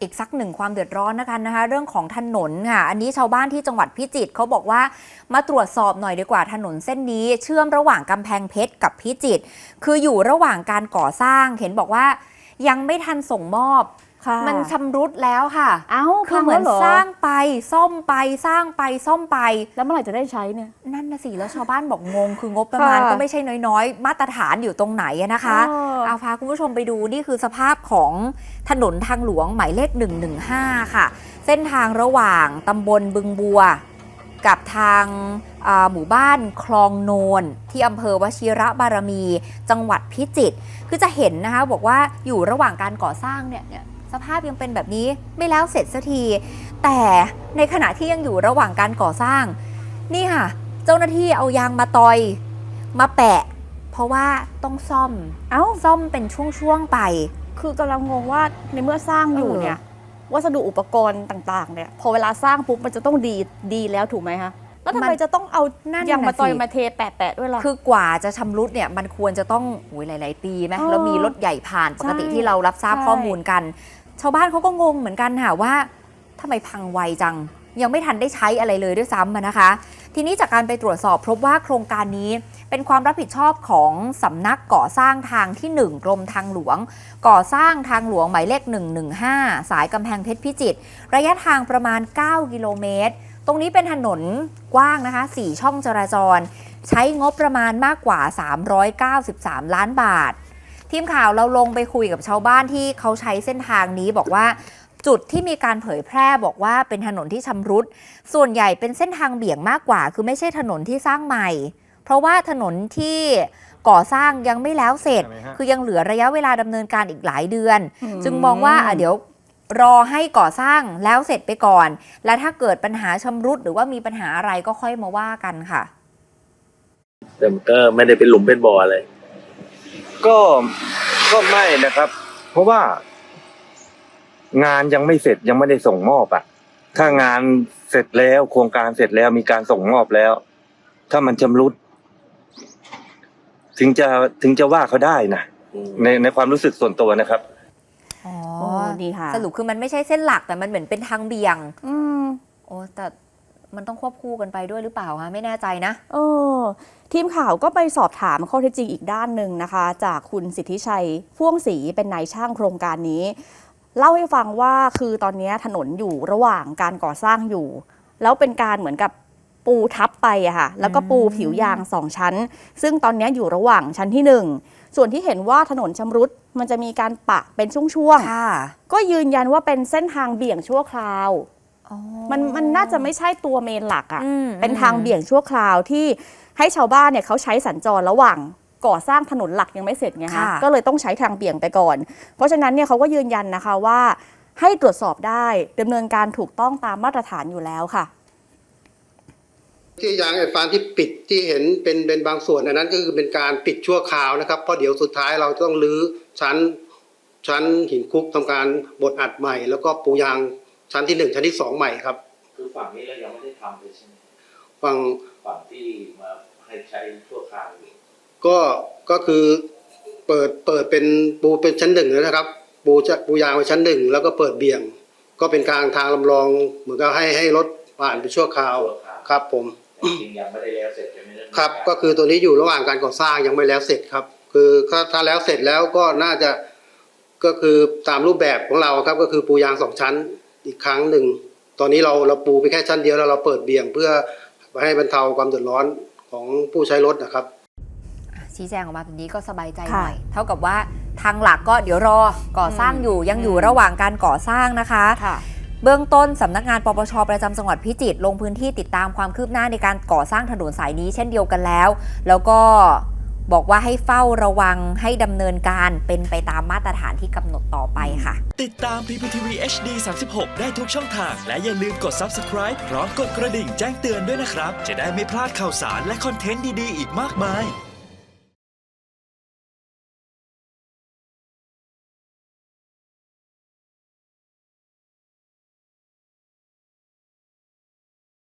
อีกสักหนึ่งความเดือดร้อนนะคะนะคะ เรื่องของถนนค่ะ อันนี้ชาวบ้านที่จังหวัดพิจิตรเขาบอกว่ามาตรวจสอบหน่อยดีกว่าถนนเส้นนี้ เชื่อมระหว่างกำแพงเพชรกับพิจิตรคืออยู่ระหว่างการก่อสร้างเห็นบอกว่ายังไม่ทันส่งมอบ มันชำรุดแล้วค่ะ เอ้าคือเหมือนพัแล้วสร้างไปซ่อมไปสร้างไปซ่อมไป แล้วเมื่อไหร่จะได้ใช้เนี่ย นั่นนะสิ แล้วชาวบ้านบอกงง คืองบประมาณค่ะก็ไม่ใช่น้อยๆ มาตรฐานอยู่ตรงไหนอะนะคะเออเอาพาคุณผู้ชมไปดูนี่คือสภาพของถนนทางหลวงหมายเลข 115 ค่ะ เส้นทางระหว่างตำบลบึงบัว กับทางอ่าหมู่บ้านคลองโนน ที่อำเภอวชิระบารมี จังหวัดพิจิตรคือจะเห็นนะคะบอกว่าอยู่ระหว่างการก่อสร้างเนี่ยเนี่ยส ภาพยังเป็นแบบนี้ไม่แล้วเสร็จสักที แต่ในขณะที่ยังอยู่ระหว่างการก่อสร้าง นี่ค่ะ เจ้าหน้าที่เอายางมาตอย มาแปะ เพราะว่าต้องซ่อม เอ้า ซ่อมเป็นช่วงๆไป คือกำลังงงว่าในเมื่อสร้างอยู่เออเนี่ย วัสดุอุปกรณ์ต่างๆ เนี่ย พอเวลาสร้างปุ๊บมันจะต้องดีดีแล้วถูกไหมคะแล้วทำไมจะต้องเอานั่นยางมาน่ะตอยสิมาเทแปะๆด้วยล่ะ คือกว่าจะชำรุดเนี่ยมันควรจะต้องโอ้ยหลาย ๆ ปีไหมเออแล้วมีรถใหญ่ผ่านปกติใช่ที่เรารับทราบใช่ข้อมูลกัน ชาวบ้านเขาก็งงเหมือนกันค่ะว่าทำไมพังไวจัง ยังไม่ทันได้ใช้อะไรเลยด้วยซ้ำนะคะ ทีนี้จากการไปตรวจสอบพบว่าโครงการนี้เป็นความรับผิดชอบของสำนักก่อสร้างทางที่ 1 กรมทางหลวง ก่อสร้างทางหลวงหมายเลข 115 สายกำแพงเพชรพิจิตรระยะทางประมาณ 9 กิโลเมตร ตรงนี้เป็นถนนกว้างนะคะ 4 ช่องจราจร ใช้งบประมาณมากกว่า 393 ล้านบาท ทีมข่าวเราลงไปคุยกับชาวบ้านที่เขาใช้เส้นทางนี้บอกว่าจุดที่มีการเผยแพร่บอกว่าเป็นถนนที่ชำรุด ส่วนใหญ่เป็นเส้นทางเบี่ยงมากกว่า คือไม่ใช่ถนนที่สร้างใหม่ เพราะว่าถนนที่ก่อสร้างยังไม่แล้วเสร็จใช่ไหมฮะคือยังเหลือระยะเวลาดำเนินการอีกหลายเดือนอืมจึงมองว่าอะเดี๋ยวรอให้ก่อสร้างแล้วเสร็จไปก่อน และถ้าเกิดปัญหาชำรุดหรือว่ามีปัญหาอะไรก็ค่อยมาว่ากันค่ะ แต่มันก็ไม่ได้เป็นหลุมเป็นบ่ออะไร ก็ก็ไม่นะครับ เพราะว่างานยังไม่เสร็จยังไม่ได้ส่งมอบอะถ้างานเสร็จแล้วโครงการเสร็จแล้วมีการส่งมอบแล้ว ถ้ามันชำรุด ถึงจะถึงจะว่าเขาได้นะในในความรู้สึกส่วนตัวนะครับอ๋อโอ้ดีค่ะ สรุปคือมันไม่ใช่เส้นหลักแต่มันเหมือนเป็นทางเบี่ยง อืมโอ้แต่ มันต้องควบคู่กันไปด้วยหรือเปล่าคะไม่แน่ใจนะเออทีมข่าวก็ไปสอบถามข้อเท็จจริงอีกด้านหนึ่งนะคะ จากคุณสิทธิชัยพ่วงศรีเป็นนายช่างโครงการนี้ เล่าให้ฟังว่าคือตอนนี้ถนนอยู่ระหว่างการก่อสร้างอยู่ แล้วเป็นการเหมือนกับปูทับไปอะค่ะแล้วก็ปูผิวยางสองชั้น ซึ่งตอนนี้อยู่ระหว่างชั้นที่หนึ่งส่วนที่เห็นว่าถนนชำรุดมันจะมีการปะเป็นช่วงค่ะๆก็ยืนยันว่าเป็นเส้นทางเบี่ยงชั่วคราวอ๋อ มันมันน่าจะไม่ใช่ตัวเมนหลักอะอืมเป็นทางเบี่ยงชั่วคราวที่ให้ชาวบ้านเนี่ยเขาใช้สัญจรระหว่างก่อสร้างถนนหลักยังไม่เสร็จไงคะค่ะก็เลยต้องใช้ทางเบี่ยงไปก่อน เพราะฉะนั้นเนี่ยเขาก็ยืนยันนะคะว่า ให้ตรวจสอบได้ดำเนินการถูกต้องตามมาตรฐานอยู่แล้วค่ะ ที่ยางไอ้ฟางที่ปิดที่เห็นเป็นเป็นบางส่วนอันนั้นก็คือเป็นการปิดชั่วคราวนะครับเพราะเดี๋ยวสุดท้ายเราต้องรื้อชั้นชั้นหินคลุกทำการบดอัดใหม่ แล้วก็ปูยาง ชั้นที่หนึ่งชั้นที่สองใหม่ครับ คือฝั่งนี้เรายังไม่ได้ทำเลยใช่ไหมฝั่งฝั่งที่มาให้ใช้ชั่วคราวอยู่ก็ก็คือเปิดเปิดเป็นปูเป็นชั้นหนึ่งนะครับ ปูจะปูยางไว้ชั้นหนึ่งแล้วก็เปิดเบี่ยง ก็เป็นกลางทางลำลองเหมือนกับให้ให้รถผ่านไปชั่วคราวชั่วคราวครับ ผมแต่จริงๆยังไม่ได้แล้วเสร็จใช่ไหมเองครับารก็คือตัวนี้อยู่ระหว่างการก่อสร้างยังไม่แล้วเสร็จครับ คือถ้าถ้าแล้วเสร็จแล้วก็น่าจะก็คือตามรูปแบบของเราครับ ก็คือปูยางสองชั้น อีกครั้งหนึ่ง ตอนนี้เราเราปูไปแค่ชั้นเดียวแล้วเราเปิดเบี่ยงเพื่อให้บรรเทาความเดือดร้อนของผู้ใช้รถนะครับชี้แจงออกมาแบบนี้ก็สบายใจหค่ะน่อย เท่ากับว่าทางหลักก็เดี๋ยวรอก่อสร้างอยู่ยังอยู่ระหว่างการก่อสร้างนะคะค่ะเบื้องต้นสำนักงานปปชประจำจังหวัดพิจิตรลงพื้นที่ติดตามความคืบหน้าในการก่อสร้างถนนสายนี้เช่นเดียวกันแล้ว แล้วก็ บอกว่าให้เฝ้าระวังให้ดำเนินการเป็นไปตามมาตรฐานที่กำหนดต่อไปค่ะ ติดตาม PPTV HD 36 ได้ทุกช่องทาง และอย่าลืมกด subscribe พร้อมกดกระดิ่งแจ้งเตือนด้วยนะครับ จะได้ไม่พลาดข่าวสารและคอนเทนต์ดี ๆ อีกมากมาย